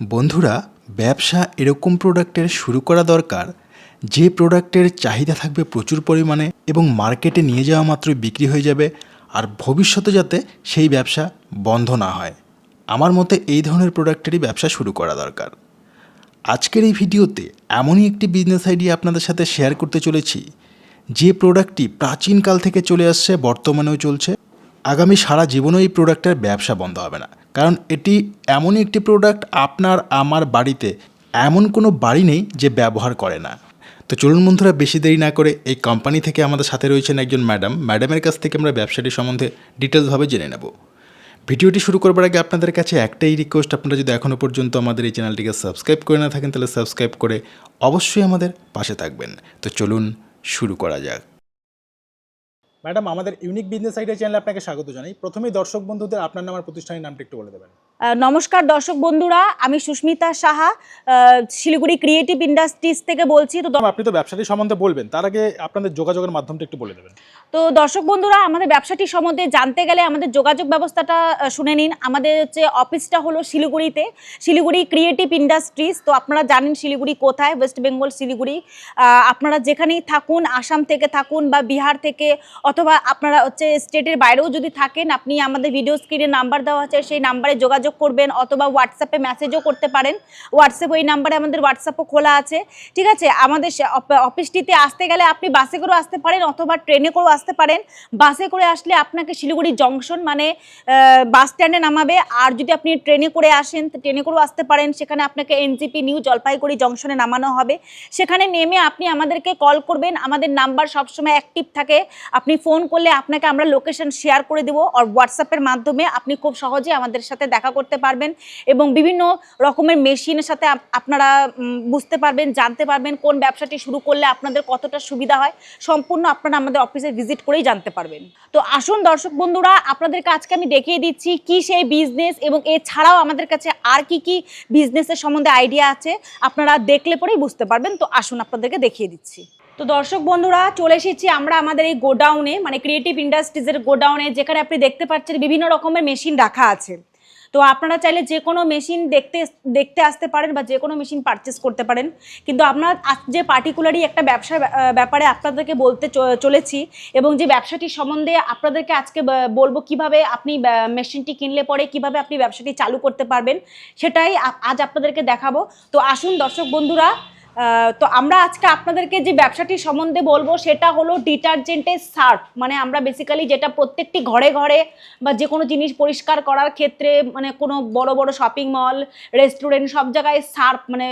বন্ধুরা, ব্যবসা এরকম প্রোডাক্টের শুরু করা দরকার। যে প্রোডাক্টের চাহিদা থাকবে প্রচুর পরিমাণে এবং মার্কেটে নিয়ে যাওয়া মাত্রই বিক্রি হয়ে যাবে আর ভবিষ্যতে যাতে সেই ব্যবসা বন্ধ না হয়। আমার মতে এই ধরনের প্রোডাক্টেরই ব্যবসা শুরু করা দরকার। আজকের এই ভিডিওতে এমনই একটি বিজনেস আইডিয়া আপনাদের সাথে শেয়ার করতে চলেছি। যে প্রোডাক্টটি প্রাচীনকাল থেকে চলে আসছে, বর্তমানেও চলছে। আগামী সারা জীবনও এই প্রোডাক্টের ব্যবসা বন্ধ হবে না। কারণ এটি এমনই একটি প্রোডাক্ট আপনার আমার বাড়িতে। এমন কোনো বাড়ি নেই যে ব্যবহার করে না। তো চলুন বন্ধুরা, বেশি দেরি না করে এই কোম্পানি থেকে আমাদের সাথে রয়েছেন একজন ম্যাডাম ম্যাডামের কাছ থেকে আমরা ব্যবসাটি সম্বন্ধে ডিটেলসভাবে জেনে নেব। ভিডিওটি শুরু করবার আগে আপনাদের কাছে একটাই রিকোয়েস্ট আপনারা যদি এখনও পর্যন্ত আমাদের এই চ্যানেলটিকে সাবস্ক্রাইব করে না থাকেন, তাহলে সাবস্ক্রাইব করে অবশ্যই আমাদের পাশে থাকবেন। তো চলুন শুরু করা যাক। ম্যাডাম, আমাদের ইউনিক বিজনেস আইডিয়া চ্যানেলে আপনাকে স্বাগত জানাই। প্রথমেই দর্শক বন্ধুদের আপনার নামার প্রতিষ্ঠানের নামটা একটু বলে দেবেন। নমস্কার দর্শক বন্ধুরা আমি সুস্মিতা সাহা শিলিগুড়ি ক্রিয়েটিভ ইন্ডাস্ট্রিজ থেকে বলছি। তো আপনি তো ব্যবসাটি সম্বন্ধে বলবেন তার আগে আপনাদের যোগাযোগের মাধ্যমটা একটু বলে দেবেন। তো দর্শক বন্ধুরা আমাদের ব্যবসাটি সম্বন্ধে জানতে গেলে আমাদের যোগাযোগ ব্যবস্থাটা শুনে নিন। আমাদের হচ্ছে অফিসটা হলো শিলিগুড়িতে শিলিগুড়ি ক্রিয়েটিভ ইন্ডাস্ট্রিজ তো আপনারা জানেন শিলিগুড়ি কোথায় ওয়েস্ট বেঙ্গল শিলিগুড়ি। আপনারা যেখানেই থাকুন আসাম থেকে থাকুন বা বিহার থেকে অথবা আপনারা হচ্ছে স্টেটের বাইরেও যদি থাকেন আপনি আমাদের ভিডিও স্ক্রিনে নাম্বার দেওয়া আছে সেই নাম্বারে যোগাযোগ করবেন অথবা হোয়াটসঅ্যাপে মেসেজও করতে পারেন। হোয়াটসঅ্যাপ ওই নাম্বারে আমাদের হোয়াটসঅ্যাপও খোলা আছে। ঠিক আছে? আমাদের অফিসটিতে আসতে গেলে আপনি বাসে করেও আসতে পারেন অথবা ট্রেনে করেও আসতে পারেন। বাসে করে আসলে আপনাকে শিলিগুড়ি জংশন মানে বাস স্ট্যান্ডে নামাবে। আর যদি আপনি ট্রেনে করে আসেন ট্রেনে করেও আসতে পারেন। সেখানে আপনাকে এনজিপি নিউ জলপাইগুড়ি জংশনে নামানো হবে। সেখানে নেমে আপনি আমাদেরকে কল করবেন। আমাদের নাম্বার সবসময় অ্যাক্টিভ থাকে। আপনি ফোন করলে আপনাকে আমরা লোকেশন শেয়ার করে দেবো। আর হোয়াটসঅ্যাপের মাধ্যমে আপনি খুব সহজে আমাদের সাথে দেখা করতে পারবেন এবং বিভিন্ন রকমের মেশিনের সাথে আপনারা বুঝতে পারবেন, জানতে পারবেন কোন ব্যবসাটি শুরু করলে আপনাদের কতটা সুবিধা হয়। সম্পূর্ণ আপনারা আমাদের অফিসে ভিজিট করেই জানতে পারবেন। তো আসুন দর্শক বন্ধুরা, আপনাদেরকে আজকে আমি দেখিয়ে দিচ্ছি কি সেই বিজনেস এবং এছাড়াও আমাদের কাছে আর কি কি বিজনেসের সম্বন্ধে আইডিয়া আছে। আপনারা দেখলে পরেই বুঝতে পারবেন। তো আসুন আপনাদেরকে দেখিয়ে দিচ্ছি। তো দর্শক বন্ধুরা, চলে এসেছি আমরা আমাদের এই গোডাউনে মানে ক্রিয়েটিভ ইন্ডাস্ট্রিজের গোডাউনে যেখানে আপনি দেখতে পাচ্ছেন বিভিন্ন রকমের মেশিন রাখা আছে। তো আপনারা চাইলে যে কোনো মেশিন দেখতে দেখতে আসতে পারেন বা যে কোনো মেশিন পারচেস করতে পারেন। কিন্তু আপনারা যে পার্টিকুলারই একটা ব্যবসার ব্যা- ব্যাপারে আপনাদেরকে বলতে চলেছি এবং যে ব্যবসাটি সম্বন্ধে আপনাদেরকে আজকে বলব কীভাবে আপনি মেশিনটি কিনলে পরে কীভাবে আপনি ব্যবসাটি চালু করতে পারবেন, সেটাই আজ আপনাদেরকে দেখাবো। তো আসুন দর্শক বন্ধুরা তো আমরা আজকে আপনাদেরকে যে ব্যবসাটি সম্বন্ধে বলব, সেটা হলো ডিটারজেন্টের সার্ফ। মানে আমরা বেসিক্যালি যেটা প্রত্যেকটি ঘরে ঘরে বা যে কোনো জিনিস পরিষ্কার করার ক্ষেত্রে মানে কোনো বড় বড় শপিং মল রেস্টুরেন্ট সব জায়গায় সার্ফ মানে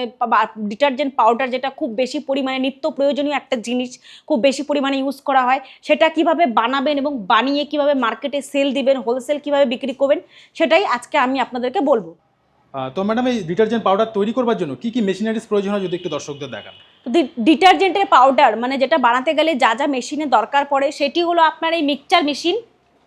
ডিটারজেন্ট পাউডার যেটা খুব বেশি পরিমাণে, নিত্য প্রয়োজনীয় একটা জিনিস খুব বেশি পরিমাণে ইউজ করা হয়, সেটা কীভাবে বানাবেন এবং বানিয়ে কীভাবে মার্কেটে সেল দিবেন হোলসেল কীভাবে বিক্রি করবেন, সেটাই আজকে আমি আপনাদেরকে বলব। তো ম্যাডাম এই ডিটারজেন্ট পাউডার তৈরি করবার জন্য কি কি মেশিনারিজ প্রয়োজন হয় যদি একটু দর্শকদের দেখান? ডিটারজেন্টের পাউডার মানে যেটা বানাতে গেলে যা যা মেশিনের দরকার পড়ে সেটি হলো আপনার এই মিক্সচার মেশিন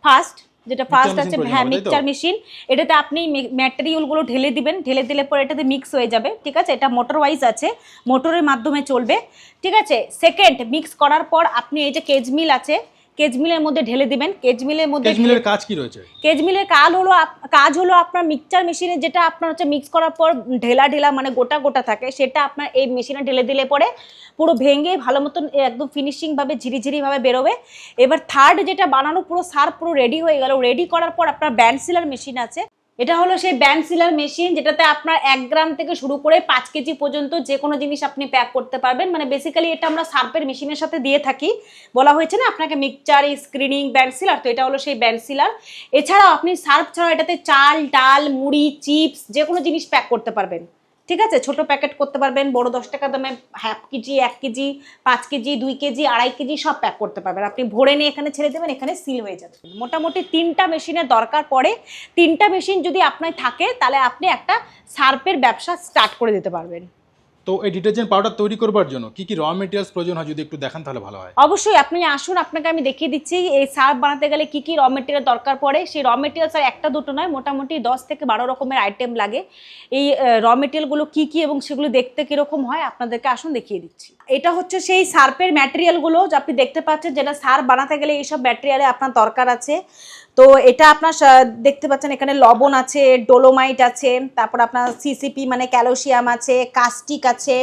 ফার্স্ট যেটা ফার্স্ট আছে হ্যাঁ? মিক্সচার মেশিন এটাতে আপনি ম্যাটেরিয়ালগুলো ঢেলে দিবেন ঢেলে দিলে পরে এটাতে মিক্স হয়ে যাবে ঠিক আছে? এটা মোটর ওয়াইজ আছে মোটরের মাধ্যমে চলবে ঠিক আছে? সেকেন্ড মিক্স করার পর আপনি এই যে কেজ মিল আছে কেজ মিলের মধ্যে ঢেলে দিবেন। কেজমিলের মধ্যে কেজমিলের কাজ কি রয়েছে? কেজমিলের কাল কাজ হলো কাজ হলো আপনার মিক্সচার মেশিনে যেটা আপনার হচ্ছে মিক্স করার পর ঢেলা ঢেলা মানে গোটা গোটা থাকে সেটা আপনার এই মেশিনে ঢেলে দিলে পরে পুরো ভেঙে ভালো মতন একদম ফিনিশিং ভাবে ঝিরিঝিরি ভাবে বেরোবে। এবার থার্ড যেটা বানানো পুরো সার পুরো রেডি হয়ে গেল। রেডি করার পর আপনার ব্যান্ড সিলার মেশিন আছে। এটা হলো সেই ব্যান্ড সিলার মেশিন যেটাতে আপনার এক গ্রাম থেকে শুরু করে পাঁচ কেজি পর্যন্ত যে কোনো জিনিস আপনি প্যাক করতে পারবেন। মানে বেসিক্যালি এটা আমরা সার্পের মেশিনের সাথে দিয়ে থাকি। বলা হয়েছে না আপনাকে মিক্সচার স্ক্রিনিং ব্যান্ড সিলার তো এটা হলো সেই ব্যান্ড সিলার এছাড়াও আপনি সার্প ছাড়াও এটাতে চাল, ডাল, মুড়ি চিপস যে কোনো জিনিস প্যাক করতে পারবেন। ঠিক আছে? ছোট প্যাকেট করতে পারবেন, বড় দশ টাকা দামে হাফ কেজি, এক কেজি, পাঁচ কেজি, দুই কেজি, আড়াই কেজি সব প্যাক করতে পারবেন। আপনি ভরে নিয়ে এখানে ছেড়ে দেবেন, এখানে সিল হয়ে যাবে। মোটামুটি তিনটা মেশিনের দরকার পড়ে। তিনটা মেশিন যদি আপনার থাকে, তাহলে আপনি একটা সার্পের ব্যবসা স্টার্ট করে দিতে পারবেন। তো এই ডিটারজেন্ট পাউডার তৈরি করবার জন্য কি কি র মেটেরিয়ালস প্রয়োজন হয় যদি একটু দেখান তাহলে ভালো হয়? অবশ্যই, আপনি আসুন, আপনাকে আমি দেখিয়ে দিচ্ছি, এই সার্ফ বানাতে গেলে কি কি র মেটেরিয়াল দরকার পড়ে? সেই র মেটেরিয়ালস আর একটা দুটো নয়, মোটামুটি দশ থেকে বারো রকমের আইটেম লাগে। এই র মেটেরিয়ালগুলো কি কি এবং সেগুলো দেখতে কীরকম হয় আপনাদেরকে আসুন দেখিয়ে দিচ্ছি। এটা হচ্ছে সেই সার্ফের ম্যাটেরিয়ালগুলো আপনি দেখতে পাচ্ছেন, যেটা সার্ফ বানাতে গেলে এইসব ম্যাটেরিয়ালে আপনার দরকার আছে। তো এটা আপনার দেখতে পাচ্ছেন এখানে লবণ আছে, ডোলোমাইট আছে, তারপর আপনার সিসিপি মানে ক্যালসিয়াম আছে, কাস্টিক আছে,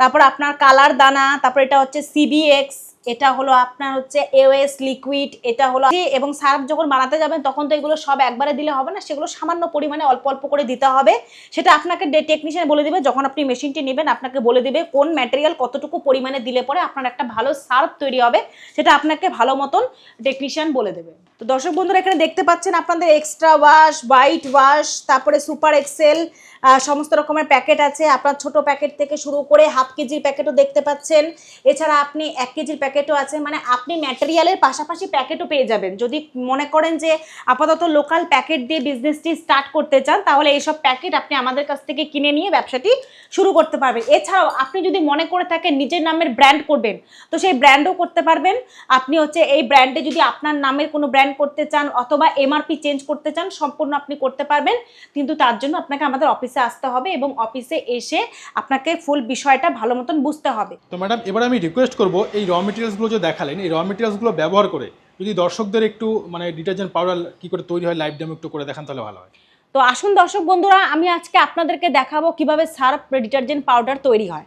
তারপর আপনার কালার দানা, তারপর এটা হচ্ছে সিবিএক্স এটা হলো আপনার হচ্ছে এওএস লিকুইড এটা হলো এবং সার্ফ যখন বানাতে যাবেন, তখন তো এগুলো সব একবারে দিলে হবে না, সেগুলো সামান্য পরিমাণে অল্প অল্প করে দিতে হবে। সেটা আপনাকে টেকনিশিয়ান বলে দিবে, যখন আপনি মেশিনটি নেবেন, আপনাকে বলে দিবে কোন ম্যাটেরিয়াল কতটুকু পরিমাণে দিলে পরে আপনার একটা ভালো সার্ফ তৈরি হবে, সেটা আপনাকে ভালো মতন টেকনিশিয়ান বলে দেবে। তো দর্শক বন্ধুরা, এখানে দেখতে পাচ্ছেন আপনাদের এক্সট্রা ওয়াশ হোয়াইট ওয়াশ তারপরে সুপার এক্সেল সমস্ত রকমের প্যাকেট আছে। আপনার ছোট প্যাকেট থেকে শুরু করে হাফ কেজির প্যাকেটও দেখতে পাচ্ছেন। এছাড়া আপনি এক কেজির প্যাকেটও আছে। মানে আপনি ম্যাটেরিয়ালের পাশাপাশি প্যাকেটও পেয়ে যাবেন। যদি মনে করেন যে আপাতত লোকাল প্যাকেট দিয়ে বিজনেসটি স্টার্ট করতে চান, তাহলে এইসব প্যাকেট আপনি আমাদের কাছ থেকে কিনে নিয়ে ব্যবসাটি শুরু করতে পারবেন। এছাড়াও আপনি যদি মনে করে থাকেন নিজের নামের ব্র্যান্ড করবেন, তো সেই ব্র্যান্ডও করতে পারবেন। আপনি হচ্ছে এই ব্র্যান্ডে যদি আপনার নামের কোনো ব্র্যান্ড করতে চান অথবা এমআরপি চেঞ্জ করতে চান, সম্পূর্ণ আপনি করতে পারবেন। কিন্তু তার জন্য আপনাকে আমাদের অফিসে আসতে হবে এবং অফিসে এসে আপনাকে ফুল বিষয়টা ভালো মতন বুঝতে হবে। তো ম্যাডাম এবার আমি রিকোয়েস্ট করব এই র মেটেরিয়ালসগুলো যে দেখালেন এই র মেটেরিয়ালসগুলো ব্যবহার করে যদি দর্শকদের একটু মানে ডিটারজেন্ট পাউডার কী করে তৈরি হয় লাইভ ডেমো একটু করে দেখান তাহলে ভালো হয়। তো আসুন দর্শক বন্ধুরা আমি আজকে আপনাদেরকে দেখাবো কীভাবে সার্ফ ডিটারজেন্ট পাউডার তৈরি হয়।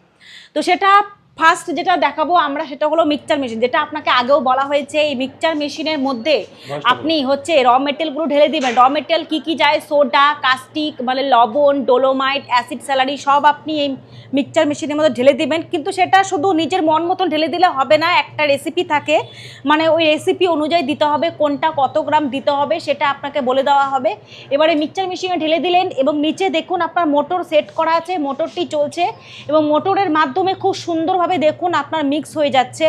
তো সেটা ফার্স্ট যেটা দেখাবো আমরা সেটা হলো মিক্সচার মেশিন যেটা আপনাকে আগেও বলা হয়েছে এই মিক্সচার মেশিনের মধ্যে আপনি হচ্ছে র মেটেরিয়ালগুলো ঢেলে দিবেন। র মেটেরিয়াল কী কী যায়? সোডা কাস্টিক মানে লবণ ডোলোমাইট অ্যাসিড স্যালারি সব আপনি এই মিক্সচার মেশিনের মধ্যে ঢেলে দিবেন। কিন্তু সেটা শুধু নিজের মন মতন ঢেলে দিলে হবে না একটা রেসিপি থাকে। মানে ওই রেসিপি অনুযায়ী দিতে হবে কোনটা কত গ্রাম দিতে হবে সেটা আপনাকে বলে দেওয়া হবে। এবারে মিক্সচার মেশিনে ঢেলে দিলেন এবং নিচে দেখুন আপনার মোটর সেট করা আছে মোটরটি চলছে এবং মোটরের মাধ্যমে খুব সুন্দরভাবে দেখুন আপনার মিক্স হয়ে যাচ্ছে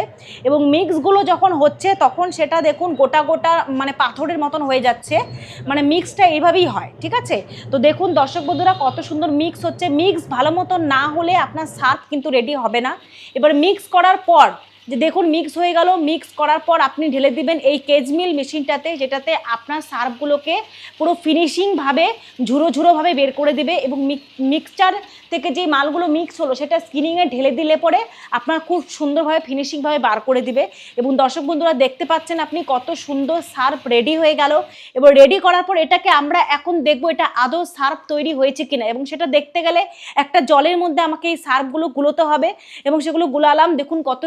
এবং মিক্সগুলো যখন হচ্ছে তখন সেটা দেখুন গোটা গোটা মানে পাথরের মতন হয়ে যাচ্ছে। মানে মিক্সটা এইভাবেই হয়, ঠিক আছে? তো দেখুন দর্শক বন্ধুরা কত সুন্দর মিক্স হচ্ছে। মিক্স ভালো মতন না হলে আপনার স্বাদ কিন্তু রেডি হবে না। এবার মিক্স করার পর যে দেখুন মিক্স হয়ে গেল মিক্স করার পর আপনি ঢেলে দিবেন এই কেজমিল মেশিনটাতে, যেটাতে আপনার সার্ফগুলোকে পুরো ফিনিশিংভাবে ঝুরো ঝুরোভাবে বের করে দিবে এবং মিক্সচার থেকে যে মালগুলো মিক্স হলো, সেটা স্কিনিংয়ে ঢেলে দিলে পরে আপনার খুব সুন্দরভাবে ফিনিশিংভাবে বার করে দিবে। এবং দর্শক বন্ধুরা, দেখতে পাচ্ছেন আপনি কত সুন্দর সার্ফ রেডি হয়ে গেল। এবং রেডি করার পর এটাকে আমরা এখন দেখব, এটা আদৌ সার্ফ তৈরি হয়েছে কিনা। এবং সেটা দেখতে গেলে একটা জলের মধ্যে আমাকে এই সার্ফগুলো গুলোতে হবে এবং সেগুলো গুলালাম। দেখুন কত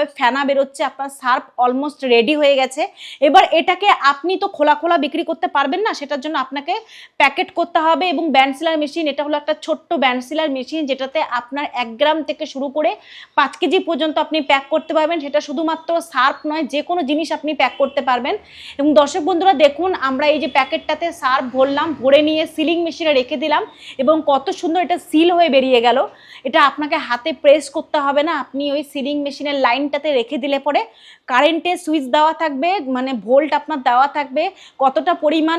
সুন্দরভাবে ফেনা বেরোচ্ছে, আপনার সার্ফ অলমোস্ট রেডি হয়ে গেছে। এবার এটাকে আপনি তো খোলা খোলা বিক্রি করতে পারবেন না, সেটার জন্য আপনাকে প্যাকেট করতে হবে এবং ব্যান্ড ব্যান্ডসিলার মেশিন এটা হলো একটা ছোট্ট ব্যান্ডসিলার মেশিন যেটাতে আপনার এক গ্রাম থেকে শুরু করে পাঁচ কেজি পর্যন্ত আপনি প্যাক করতে পারবেন। সেটা শুধুমাত্র সার্ফ নয় যে কোনো জিনিস আপনি প্যাক করতে পারবেন। এবং দর্শক বন্ধুরা, দেখুন, আমরা এই যে প্যাকেটটাতে সার্ফ ভরলাম, ভরে নিয়ে সিলিং মেশিনে রেখে দিলাম এবং কত সুন্দর এটা সিল হয়ে বেরিয়ে গেল। এটা আপনাকে হাতে প্রেস করতে হবে না, আপনি ওই সিলিং মেশিনের লাইনটাতে রেখে দিলে পরে কারেন্টে সুইচ দেওয়া থাকবে মানে ভোল্ট আপনার দেওয়া থাকবে কতটা পরিমাণ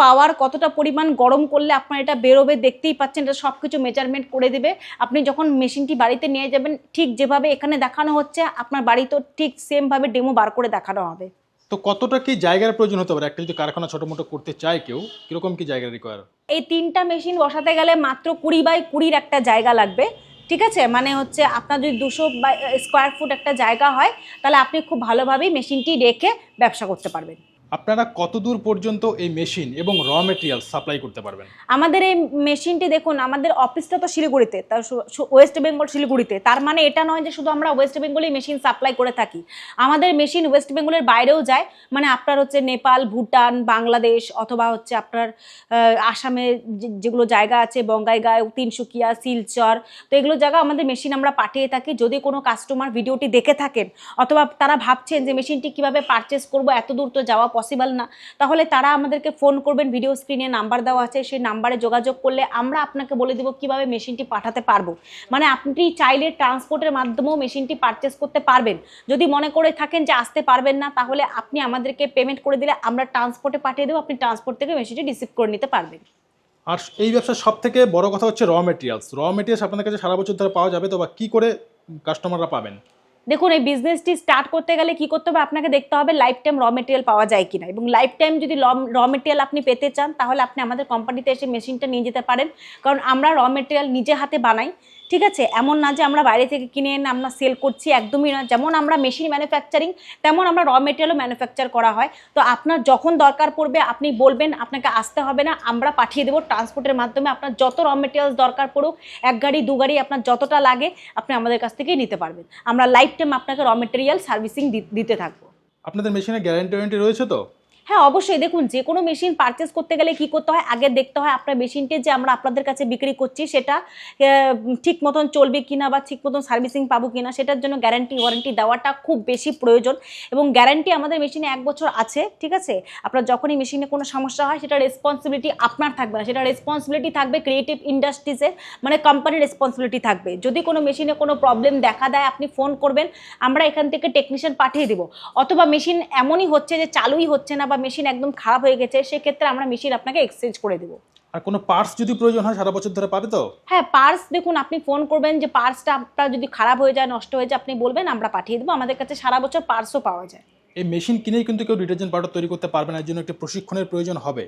পাওয়ার কতটা পরিমাণ গরম করলে আপনার এটা বেরোবে দেখতেই পাচ্ছেন এটা সব কিছু মেজারমেন্ট করে দেবে। আপনি যখন মেশিনটি বাড়িতে নিয়ে যাবেন ঠিক যেভাবে এখানে দেখানো হচ্ছে আপনার বাড়িতেও ঠিক সেমভাবে ডেমো বার করে দেখানো হবে। তো কতটা কি জায়গার প্রয়োজন হতে পারে? একটা যদি কারখানা ছোটো মোটো করতে চায় কেউ কীরকম কি জায়গা রিকোয়ার এই তিনটা মেশিন বসাতে গেলে মাত্র কুড়ি বাই কুড়ির একটা জায়গা লাগবে। ঠিক আছে? মানে হচ্ছে আপনার যদি দুশো স্কোয়ার ফুট একটা জায়গা হয়, তাহলে আপনি খুব ভালোভাবেই মেশিনটি রেখে ব্যবসা করতে পারবেন। আপনারা কত দূর পর্যন্ত এই মেশিন এবং র মেটেরিয়াল সাপ্লাই করতে পারবেন? আমাদের এই মেশিনটি দেখুন, আমাদের অফিসটা তো শিলিগুড়িতে, তার ওয়েস্ট বেঙ্গল শিলিগুড়িতে। তার মানে এটা নয় যে শুধু আমরা ওয়েস্ট বেঙ্গলে মেশিন সাপ্লাই করে থাকি। আমাদের মেশিন ওয়েস্ট বেঙ্গলের বাইরেও যায় মানে আপনার হচ্ছে নেপাল, ভুটান, বাংলাদেশ, অথবা হচ্ছে আপনার আসামে যেগুলো জায়গা আছে, বঙ্গাইগাঁও, তিনসুকিয়া, শিলচর, তো এগুলো জায়গা আমাদের মেশিন আমরা পাঠিয়ে থাকি। যদি কোনো কাস্টমার ভিডিওটি দেখে থাকেন, অথবা তারা ভাবছেন যে মেশিনটি কীভাবে পারচেস করব, এত দূর তো যাওয়া পসিবল না। তাহলে তারা আমাদেরকে ফোন করবেন ভিডিও স্ক্রিনে নাম্বার দেওয়া আছে, সেই নাম্বারে যোগাযোগ করলে আমরা আপনাকে বলে দেবো কীভাবে মেশিনটি পাঠাতে পারব। মানে আপনি চাইলে ট্রান্সপোর্টের মাধ্যমেও মেশিনটি পারচেস করতে পারবেন। যদি মনে করে থাকেন যে আসতে পারবেন না, তাহলে আপনি আমাদেরকে পেমেন্ট করে দিলে আমরা ট্রান্সপোর্টে পাঠিয়ে দেবো, আপনি ট্রান্সপোর্ট থেকে মেশিনটি রিসিভ করে নিতে পারবেন। আর এই ব্যবসার সব থেকে বড় কথা হচ্ছে র মেটেরিয়ালস র মেটেরিয়ালস আপনাদের কাছে সারা বছর ধরে পাওয়া যাবে, তো বা কী করে কাস্টমাররা পাবেন? দেখুন, এই বিজনেসটি স্টার্ট করতে গেলে কি করতে হবে? আপনাকে দেখতে হবে লাইফ টাইম র মেটেরিয়াল পাওয়া যায় কিনা। এবং লাইফ টাইম যদি র মেটেরিয়াল আপনি পেতে চান, তাহলে আপনি আমাদের কোম্পানিতে এসে মেশিনটা নিয়ে যেতে পারেন। কারণ আমরা র মেটেরিয়াল নিজে হাতে বানাই। ঠিক আছে? এমন না যে আমরা বাইরে থেকে কিনে এনে আমরা সেল করছি, একদমই না যেমন আমরা মেশিন ম্যানুফ্যাকচারিং তেমন আমরা র মেটেরিয়ালও ম্যানুফ্যাকচার করা হয়। তো আপনার যখন দরকার পড়বে, আপনি বলবেন, আপনাকে আসতে হবে না, আমরা পাঠিয়ে দেবো ট্রান্সপোর্টের মাধ্যমে। আপনার যত র মেটেরিয়ালস দরকার পড়ুক, এক গাড়ি, দু গাড়ি, আপনার যতটা লাগে, আপনি আমাদের কাছ থেকেই নিতে পারবেন। আমরা লাইফ টাইম আপনাকে র মেটেরিয়াল সার্ভিসিং দিতে থাকব। আপনাদের মেশিনে গ্যারান্টি ওয়ারেন্টি রয়েছে তো? হ্যাঁ অবশ্যই। দেখুন যে কোনো মেশিন পারচেস করতে গেলে কি করতে হয়? আগে দেখতে হয় আপনার মেশিনটি যে আমরা আপনাদের কাছে বিক্রি করছি, সেটা ঠিক মতন চলবে কিনা বা ঠিক মতন সার্ভিসিং পাবো কিনা, সেটার জন্য গ্যারান্টি ওয়ারেন্টি দেওয়াটা খুব বেশি প্রয়োজন। এবং গ্যারান্টি আমাদের মেশিনে এক বছর আছে, ঠিক আছে? আপনার যখনই মেশিনে কোনো সমস্যা হয়, সেটা রেসপন্সিবিলিটি আপনার থাকবে না। সেটা রেসপন্সিবিলিটি থাকবে ক্রিয়েটিভ ইন্ডাস্ট্রিজের মানে কোম্পানির রেসপন্সিবিলিটি থাকবে। যদি কোনো মেশিনে কোনো প্রবলেম দেখা দেয়, আপনি ফোন করবেন, আমরা এখান থেকে টেকনিশিয়ান পাঠিয়ে দেবো। অথবা মেশিন এমনই হচ্ছে যে চালুই হচ্ছে না বা মেশিন একদম খারাপ হয়ে গেছে সেক্ষেত্রে আমরা মেশিন আপনাকে এক্সচেঞ্জ করে দেবো। আর কোনো পার্স যদি প্রয়োজন হয় সারা বছর ধরে পাবে তো? হ্যাঁ পার্স দেখুন আপনি ফোন করবেন যে পার্সটা আপনার যদি খারাপ হয়ে যায় নষ্ট হয়ে যায় আপনি বলবেন আমরা পাঠিয়ে দেবো। আমাদের কাছে সারা বছর পার্সও পাওয়া যায়। এই মেশিন কিনেই কিন্তু কেউ ডিটারজেন্ট পাউডার তৈরি করতে পারবে না এর জন্য একটি প্রশিক্ষণের প্রয়োজন হবে।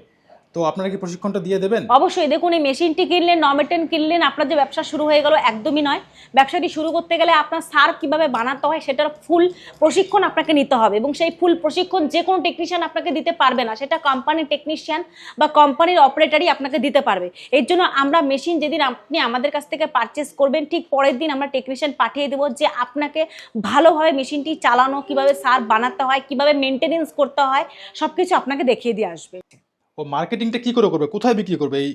তো আপনারা কি প্রশিক্ষণটা দিয়ে দেবেন? অবশ্যই, দেখুন, এই মেশিনটি কিনলেন নমেটেন কিনলেন, আপনার যে ব্যবসা শুরু হয়ে গেল একদমই নয়। ব্যবসাটি শুরু করতে গেলে আপনার সার কীভাবে বানাতে হয় সেটার ফুল প্রশিক্ষণ আপনাকে নিতে হবে এবং সেই ফুল প্রশিক্ষণ যে কোনো টেকনিশিয়ান আপনাকে দিতে পারবে না। সেটা কোম্পানির টেকনিশিয়ান বা কোম্পানির অপারেটারই আপনাকে দিতে পারবে। এর জন্য আমরা মেশিন যেদিন আপনি আমাদের কাছ থেকে পারচেস করবেন, ঠিক পরের দিন আমরা টেকনিশিয়ান পাঠিয়ে দেবো যে আপনাকে ভালোভাবে মেশিনটি চালানো, কীভাবে সার বানাতে হয়, কীভাবে মেনটেনেন্স করতে হয় সব কিছু আপনাকে দেখিয়ে দিয়ে আসবে। ও মার্কেটিংটা কি করে করবে? কোথায় বিক্রি করবে এই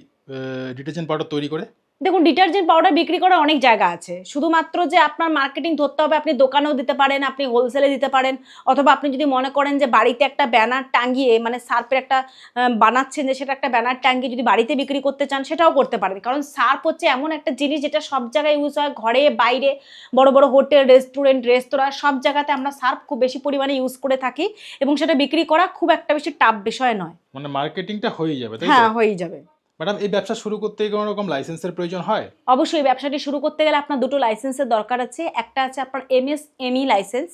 ডিটারজেন্ট পাউডার তৈরি করে? দেখুন ডিটারজেন্ট পাউডার বিক্রি করার অনেক জায়গা আছে। শুধুমাত্র যে আপনার মার্কেটিং ধরতে হবে আপনি দোকানেও দিতে পারেন আপনি হোলসেলে দিতে পারেন অথবা আপনি যদি মনে করেন যে বাড়িতে একটা ব্যানার টাঙ্গিয়ে মানে সার্ফের একটা বানাচ্ছেন যে সেটা একটা ব্যানার টাঙ্গিয়ে যদি বাড়িতে বিক্রি করতে চান সেটাও করতে পারেন। কারণ সার্প হচ্ছে এমন একটা জিনিস যেটা সব জায়গায় ইউজ হয় ঘরে বাইরে বড় বড় হোটেল রেস্টুরেন্ট রেস্তোরাঁ সব জায়গাতে আমরা সার্প খুব বেশি পরিমাণে ইউজ করে থাকি এবং সেটা বিক্রি করা খুব একটা বেশি টাফ বিষয় নয়। মানে মার্কেটিংটা হয়ে যাবে হ্যাঁ হয়ে যাবে। ম্যাডাম, এই ব্যবসা শুরু করতে কোনো রকম লাইসেন্সের প্রয়োজন হয়? অবশ্যই, ব্যবসাটি শুরু করতে গেলে আপনার দুটো লাইসেন্সের দরকার আছে। একটা আছে আপনার এমএসএমই লাইসেন্স।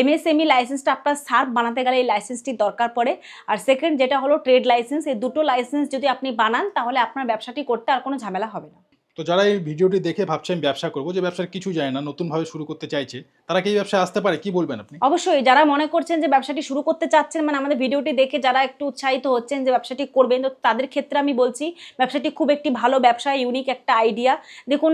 এমএসএমই লাইসেন্সটা আপনার সার্ভ বানাতে গেলে এই লাইসেন্সটি দরকার পড়ে। আর সেকেন্ড যেটা হলো ট্রেড লাইসেন্স, এই দুটো লাইসেন্স যদি আপনি বানান, তাহলে আপনার ব্যবসাটি করতে আর কোনো ঝামেলা হবে না। তো যারা এই ভিডিওটি দেখে ভাবছে আমি ব্যবসা করব যে ব্যবসার কিছু যায় না নতুনভাবে শুরু করতে চাইছে তারা কি এই ব্যবসায় আসতে পারে? কি বলবেন আপনি? অবশ্যই যারা মনে করছেন যে ব্যবসাটি শুরু করতে চাচ্ছেন মানে আমাদের ভিডিওটি দেখে যারা একটু উৎসাহিত হচ্ছেন যে ব্যবসাটি করবেন তো তাদের ক্ষেত্রে আমি বলছি ব্যবসাটি খুব একটি ভালো ব্যবসা ইউনিক একটা আইডিয়া দেখুন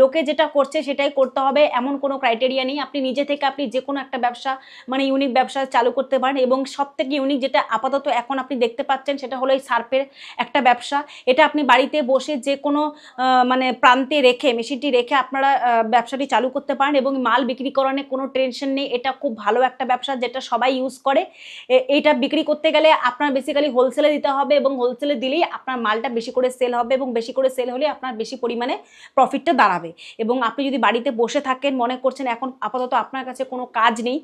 লোকে যেটা করছে সেটাই করতে হবে এমন কোনো ক্রাইটেরিয়া নেই। আপনি নিজে থেকে আপনি যে কোনো একটা ব্যবসা মানে ইউনিক ব্যবসা চালু করতে পারেন এবং সব থেকে ইউনিক যেটা আপাতত এখন আপনি দেখতে পাচ্ছেন সেটা হলো এই সার্পের একটা ব্যবসা। এটা আপনি বাড়িতে বসে যে কোনো আহ, মানে প্রান্তে রেখে মেশিনটি রেখে আপনারা ব্যবসাটি চালু করতে পারেন এবং মাল বিক্রিকরণে কোনো টেনশন নেই। এটা খুব ভালো একটা ব্যবসা যেটা সবাই ইউজ করে। এ- এইটা বিক্রি করতে গেলে আপনার বেসিক্যালি হোলসেলে দিতে হবে এবং হোলসেলে দিলেই আপনার মালটা বেশি করে সেল হবে এবং বেশি করে সেল হলে আপনার বেশি পরিমাণে প্রফিটটা দাঁড়াবে। এবং আপনি যদি বাড়িতে বসে থাকেন মনে করছেন এখন আপাতত আপনার কাছে কোনো কাজ নেই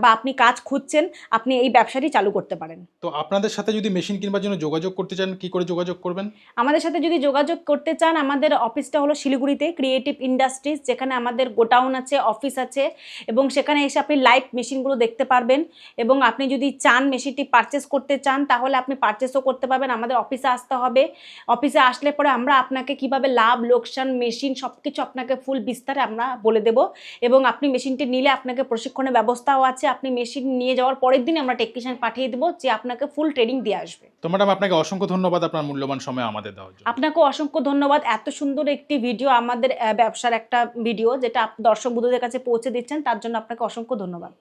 বা আপনি কাজ খুঁজছেন আপনি এই ব্যবসাটি চালু করতে পারেন। তো আপনাদের সাথে যদি মেশিন কিনবার জন্য যোগাযোগ করতে চান কি করে যোগাযোগ করবেন? আমাদের সাথে যদি যোগাযোগ করতে চান আমাদের অফিসটা হলো শিলিগুড়িতে ক্রিয়েটিভ ইন্ডাস্ট্রিজ যেখানে আমাদের গোডাউন আছে অফিস আছে এবং সেখানে এসে আপনি লাইভ মেশিনগুলো দেখতে পারবেন। এবং আপনি যদি চান মেশিনটি পারচেস করতে চান তাহলে আপনি পারচেসও করতে পারবেন। আমাদের অফিসে আসতে হবে। অফিসে আসলে পরে আমরা আপনাকে কীভাবে লাভ লোকসান মেশিন সব কিছু আপনাকে ফুল বিস্তারে আমরা বলে দেব। এবং আপনি মেশিনটি নিলে আপনাকে প্রশিক্ষণের ব্যবস্থাও আছে। আপনি মেশিন নিয়ে যাওয়ার পরের দিন আমরা টেকনিশিয়ান পাঠিয়ে দেবো যে আপনাকে ফুল ট্রেনিং দিয়ে আসবে। তো ম্যাডাম আপনাকে অসংখ্য ধন্যবাদ আপনার মূল্যবান সময় আমাদের দেওয়ার জন্য। আপনাকে অসংখ্য ধন্যবাদ। এত সুন্দর একটি ভিডিও আমাদের ব্যবসার একটা ভিডিও যেটা দর্শক বন্ধুদের কাছে পৌঁছে দিচ্ছেন, তার জন্য আপনাকে অসংখ্য ধন্যবাদ।